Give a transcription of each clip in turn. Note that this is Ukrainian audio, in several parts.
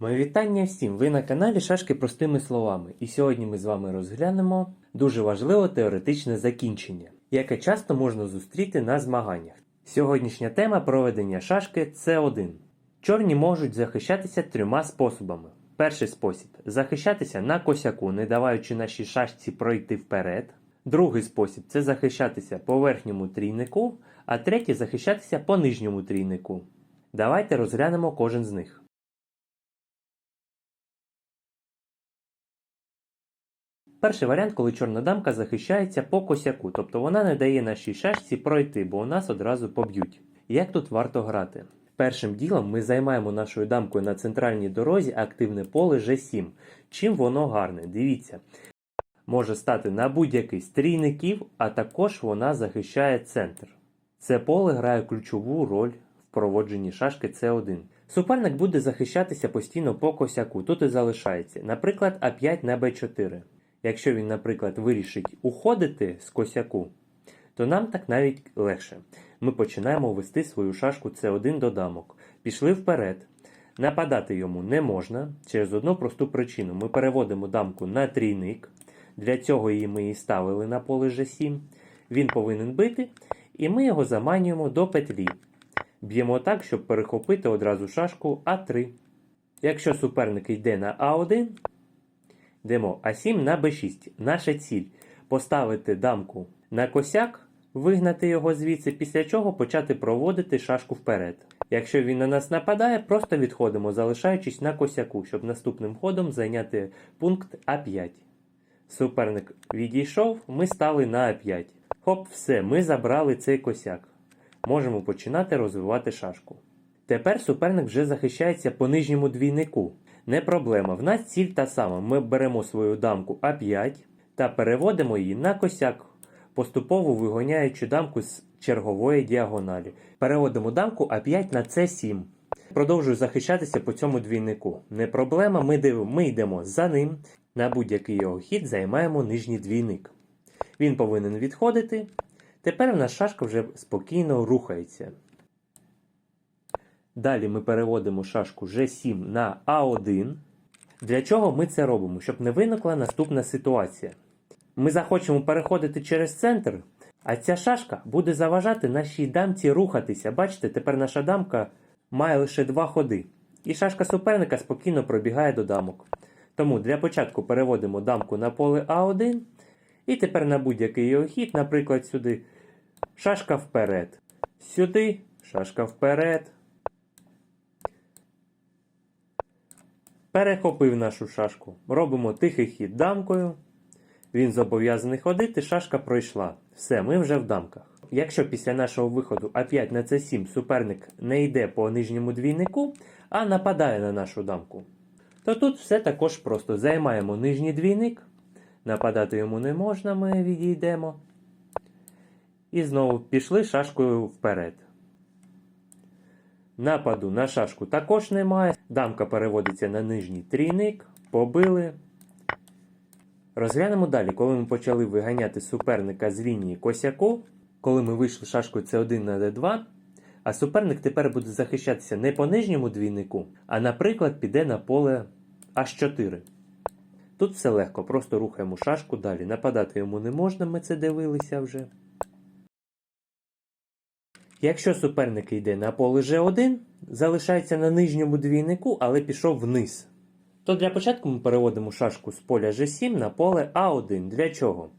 Моє вітання всім! Ви на каналі Шашки простими словами. І сьогодні ми з вами розглянемо дуже важливе теоретичне закінчення, яке часто можна зустріти на змаганнях. Сьогоднішня тема проведення шашки С1. Чорні можуть захищатися трьома способами. Перший спосіб захищатися на косяку, не даваючи нашій шашці пройти вперед. Другий спосіб це захищатися по верхньому трійнику, а третій захищатися по нижньому трійнику. Давайте розглянемо кожен з них. Перший варіант, коли чорна дамка захищається по косяку, тобто вона не дає нашій шашці пройти, бо у нас одразу поб'ють. Як тут варто грати? Першим ділом ми займаємо нашою дамкою на центральній дорозі активне поле G7. Чим воно гарне? Дивіться. Може стати на будь-який з трійників, а також вона захищає центр. Це поле грає ключову роль в проводженні шашки С1. Суперник буде захищатися постійно по косяку, тут і залишається, наприклад, А5 на Б4. Якщо він, наприклад, вирішить уходити з косяку, то нам так навіть легше. Ми починаємо вести свою шашку С1 до дамок. Пішли вперед. Нападати йому не можна через одну просту причину. Ми переводимо дамку на трійник. Для цього її ми і ставили на поле G7. Він повинен бити, і ми його заманюємо до петлі. Б'ємо так, щоб перехопити одразу шашку А3. Якщо суперник йде на А1, йдемо А7 на Б6. Наша ціль поставити дамку на косяк, вигнати його звідси, після чого почати проводити шашку вперед. Якщо він на нас нападає, просто відходимо, залишаючись на косяку, щоб наступним ходом зайняти пункт А5. Суперник відійшов, ми стали на А5. Хоп, все, ми забрали цей косяк. Можемо починати розвивати шашку. Тепер суперник вже захищається по нижньому двійнику. Не проблема, в нас ціль та сама. Ми беремо свою дамку А5 та переводимо її на косяк, поступово вигоняючи дамку з чергової діагоналі. Переводимо дамку А5 на С7. Продовжую захищатися по цьому двійнику. Не проблема, ми, див... ми йдемо за ним. На будь-який його хід займаємо нижній двійник. Він повинен відходити. Тепер в нас шашка вже спокійно рухається. Далі ми переводимо шашку G7 на А1. Для чого ми це робимо? Щоб не виникла наступна ситуація. Ми захочемо переходити через центр, а ця шашка буде заважати нашій дамці рухатися. Бачите, тепер наша дамка має лише два ходи. І шашка суперника спокійно пробігає до дамок. Тому для початку переводимо дамку на поле А1. І тепер на будь-який його хід, наприклад, сюди. Шашка вперед. Сюди, шашка вперед. Перехопив нашу шашку. Робимо тихий хід дамкою. Він зобов'язаний ходити, шашка пройшла. Все, ми вже в дамках. Якщо після нашого виходу А5 на С7 суперник не йде по нижньому двійнику, а нападає на нашу дамку, то тут все також просто займаємо нижній двійник. Нападати йому не можна, ми відійдемо. І знову пішли шашкою вперед. Нападу на шашку також немає. Дамка переводиться на нижній трійник. Побили. Розглянемо далі, коли ми почали виганяти суперника з лінії косяку, коли ми вийшли шашкою С1 на Д2, а суперник тепер буде захищатися не по нижньому двійнику, а, наприклад, піде на поле H4. Тут все легко, просто рухаємо шашку далі. Нападати йому не можна, ми це дивилися вже. Якщо суперник йде на поле G1, залишається на нижньому двійнику, але пішов вниз. То для початку ми переводимо шашку з поля G7 на поле А1. Для чого?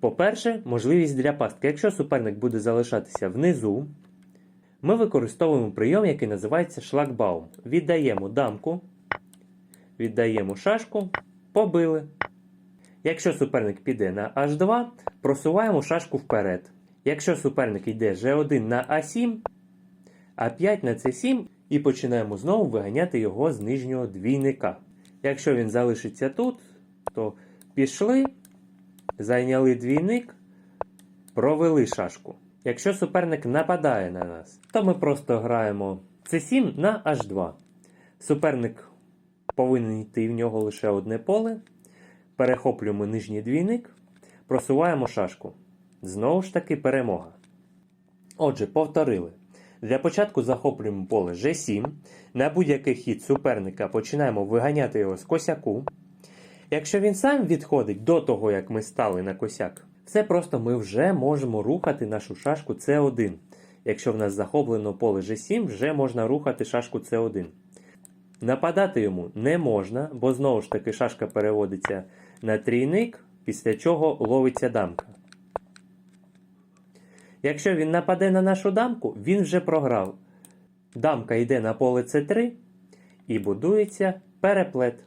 По-перше, можливість для пастки. Якщо суперник буде залишатися внизу, ми використовуємо прийом, який називається шлагбаум. Віддаємо дамку, віддаємо шашку, побили. Якщо суперник піде на H2, просуваємо шашку вперед. Якщо суперник йде G1 на А7, А5 на С7 і починаємо знову виганяти його з нижнього двійника. Якщо він залишиться тут, то пішли, зайняли двійник, провели шашку. Якщо суперник нападає на нас, то ми просто граємо С7 на H2. Суперник повинен йти в нього лише одне поле. Перехоплюємо нижній двійник, просуваємо шашку. Знову ж таки перемога. Отже, повторили. Для початку захоплюємо поле G7. На будь-який хід суперника починаємо виганяти його з косяку. Якщо він сам відходить до того, як ми стали на косяк, все просто ми вже можемо рухати нашу шашку С1. Якщо в нас захоплено поле G7, вже можна рухати шашку С1. Нападати йому не можна, бо знову ж таки шашка переводиться на трійник, після чого ловиться дамка. Якщо він нападе на нашу дамку, він вже програв. Дамка йде на поле С3 і будується переплет.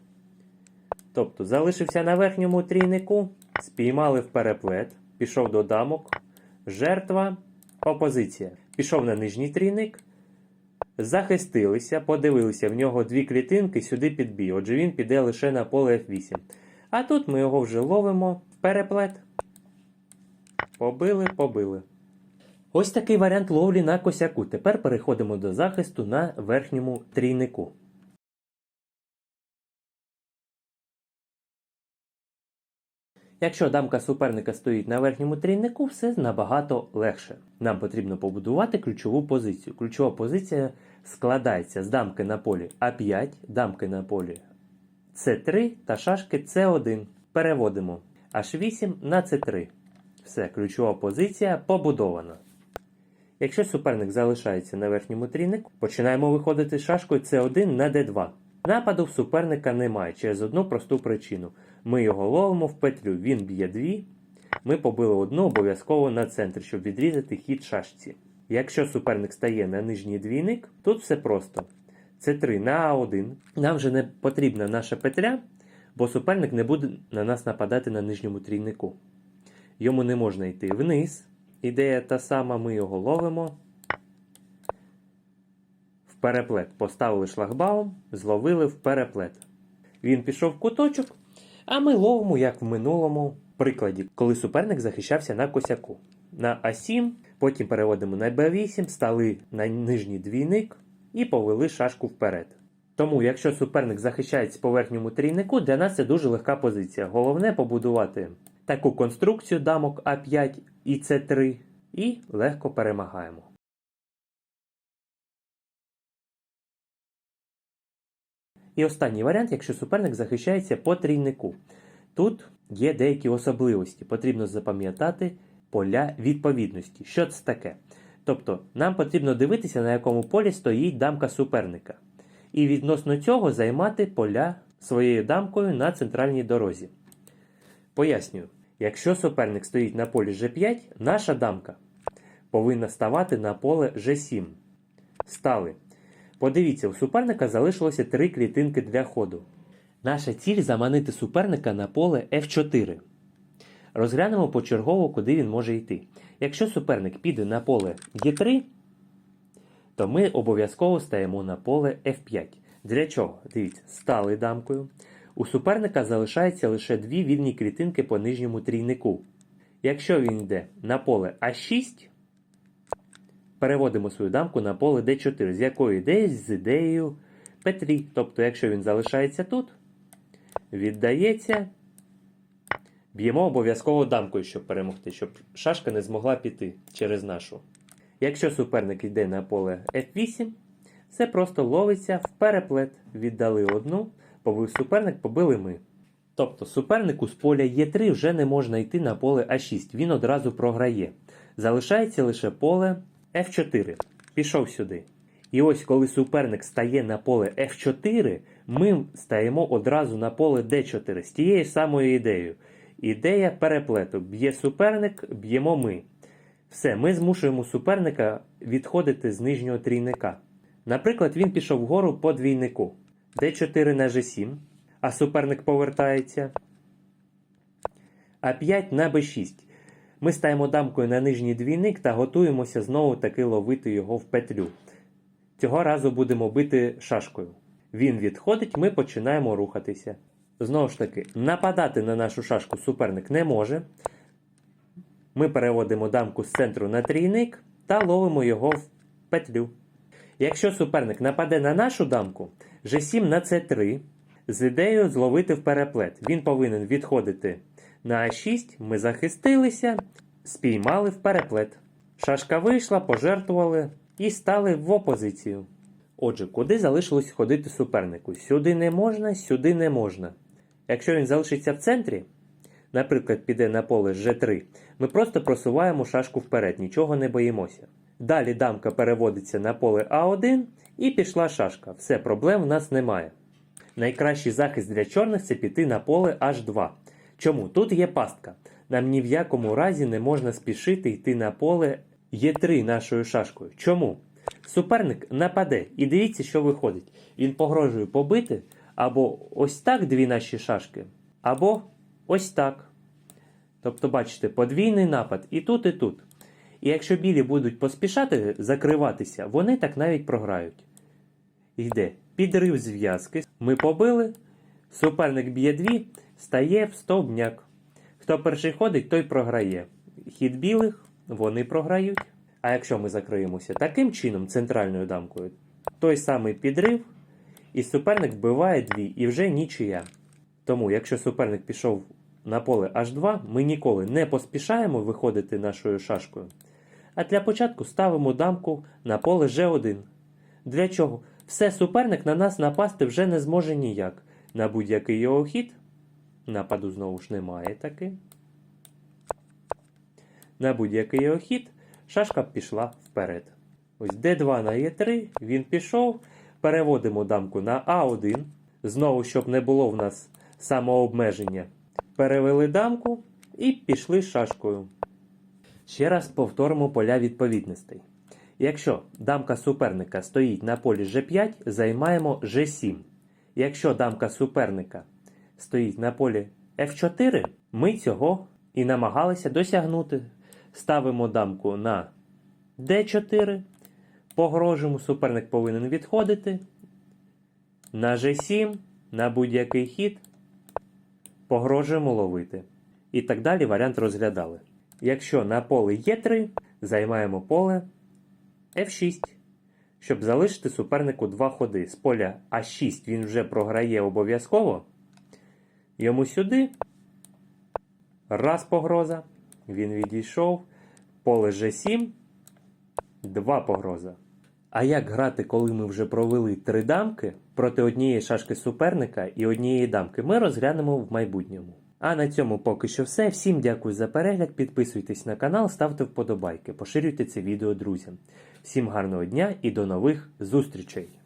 Тобто залишився на верхньому трійнику, спіймали в переплет, пішов до дамок, жертва, опозиція. Пішов на нижній трійник, захистилися, подивилися, в нього дві клітинки сюди під бій. Отже, він піде лише на поле F8. А тут ми його вже ловимо переплет. Побили, побили. Ось такий варіант ловлі на косяку. Тепер переходимо до захисту на верхньому трійнику. Якщо дамка суперника стоїть на верхньому трійнику, все набагато легше. Нам потрібно побудувати ключову позицію. Ключова позиція складається з дамки на полі А5, дамки на полі С3 та шашки С1. Переводимо H8 на С3. Все, ключова позиція побудована. Якщо суперник залишається на верхньому трійнику, починаємо виходити шашкою С1 на Д2. Нападу в суперника немає через одну просту причину. Ми його ловимо в петлю, він б'є дві. Ми побили одну обов'язково на центр, щоб відрізати хід шашці. Якщо суперник стає на нижній двійник, тут все просто. С3 на А1. Нам вже не потрібна наша петля, бо суперник не буде на нас нападати на нижньому трійнику. Йому не можна йти вниз. Ідея та сама, ми його ловимо. В переплет поставили шлагбаум, зловили в переплет. Він пішов в куточок, а ми ловимо, як в минулому прикладі, коли суперник захищався на косяку. На А7, потім переводимо на Б8, стали на нижній двійник і повели шашку вперед. Тому, якщо суперник захищається по верхньому трійнику, для нас це дуже легка позиція. Головне побудувати таку конструкцію дамок А5 і С3 і легко перемагаємо. І останній варіант, якщо суперник захищається по трійнику. Тут є деякі особливості. Потрібно запам'ятати поля відповідності. Що це таке? Тобто, нам потрібно дивитися, на якому полі стоїть дамка суперника. І відносно цього займати поля своєю дамкою на центральній дорозі. Пояснюю, якщо суперник стоїть на полі G5, наша дамка повинна ставати на поле G7. Стали. Подивіться, у суперника залишилося три клітинки для ходу. Наша ціль заманити суперника на поле F4. Розглянемо почергово, куди він може йти. Якщо суперник піде на поле G3, то ми обов'язково стаємо на поле F5. Для чого? Дивіться, стали дамкою. У суперника залишається лише дві вільні клітинки по нижньому трійнику. Якщо він йде на поле А6, переводимо свою дамку на поле D4. З якою ідеєю? З ідеєю P3. Тобто, якщо він залишається тут, віддається, б'ємо обов'язково дамкою, щоб перемогти, щоб шашка не змогла піти через нашу. Якщо суперник йде на поле F8, все просто ловиться в переплет. Віддали одну, побив суперник, побили ми. Тобто супернику з поля Е3 вже не можна йти на поле А6, він одразу програє. Залишається лише поле F4. Пішов сюди. І ось коли суперник стає на поле F4, ми стаємо одразу на поле D4 з тією самою ідеєю. Ідея переплету. Б'є суперник, б'ємо ми. Все, ми змушуємо суперника відходити з нижнього трійника. Наприклад, він пішов вгору по двійнику. D4 на G7, а суперник повертається. А5 на B6. Ми стаємо дамкою на нижній двійник та готуємося знову таки ловити його в петлю. Цього разу будемо бити шашкою. Він відходить, ми починаємо рухатися. Знову ж таки, нападати на нашу шашку суперник не може. Ми переводимо дамку з центру на трійник та ловимо його в петлю. Якщо суперник нападе на нашу дамку, G7 на C3 з ідеєю зловити в переплет. Він повинен відходити на А6, ми захистилися, спіймали в переплет. Шашка вийшла, пожертвували, і стали в опозицію. Отже, куди залишилось ходити супернику? Сюди не можна, сюди не можна. Якщо він залишиться в центрі, наприклад, піде на поле G3, ми просто просуваємо шашку вперед, нічого не боїмося. Далі дамка переводиться на поле А1 і пішла шашка. Все, проблем в нас немає. Найкращий захист для чорних це піти на поле H2. Чому? Тут є пастка. Нам ні в якому разі не можна спішити йти на поле Е3 нашою шашкою. Чому? Суперник нападе і дивіться, що виходить. Він погрожує побити або ось так дві наші шашки, або ось так. Тобто, бачите, подвійний напад і тут, і тут. І якщо білі будуть поспішати закриватися, вони так навіть програють. Йде підрив зв'язки. Ми побили. Суперник б'є дві, стає в стовбняк. Хто перший ходить, той програє. Хід білих, вони програють. А якщо ми закриємося таким чином, центральною дамкою, той самий підрив, і суперник вбиває дві, і вже нічия. Тому, якщо суперник пішов на поле H2, ми ніколи не поспішаємо виходити нашою шашкою. А для початку ставимо дамку на поле G1. Для чого? Все суперник на нас напасти вже не зможе ніяк. На будь-який його хід. Нападу знову ж немає таки. На будь-який його хід шашка пішла вперед. Ось D2 на E3, він пішов. Переводимо дамку на А1. Знову, щоб не було в нас самообмеження. Перевели дамку і пішли шашкою. Ще раз повторимо поля відповідностей. Якщо дамка суперника стоїть на полі G5, займаємо G7. Якщо дамка суперника стоїть на полі F4, ми цього і намагалися досягнути. Ставимо дамку на D4, погрожуємо, суперник повинен відходити. На G7, на будь-який хід, погрожуємо ловити. І так далі варіант розглядали. Якщо на поле Е3, займаємо поле F6, щоб залишити супернику два ходи. З поля А6 він вже програє обов'язково. Йому сюди. Раз погроза. Він відійшов. Поле G7. Два погроза. А як грати, коли ми вже провели три дамки проти однієї шашки суперника і однієї дамки, ми розглянемо в майбутньому. А на цьому поки що все. Всім дякую за перегляд. Підписуйтесь на канал, ставте вподобайки, поширюйте це відео друзям. Всім гарного дня і до нових зустрічей!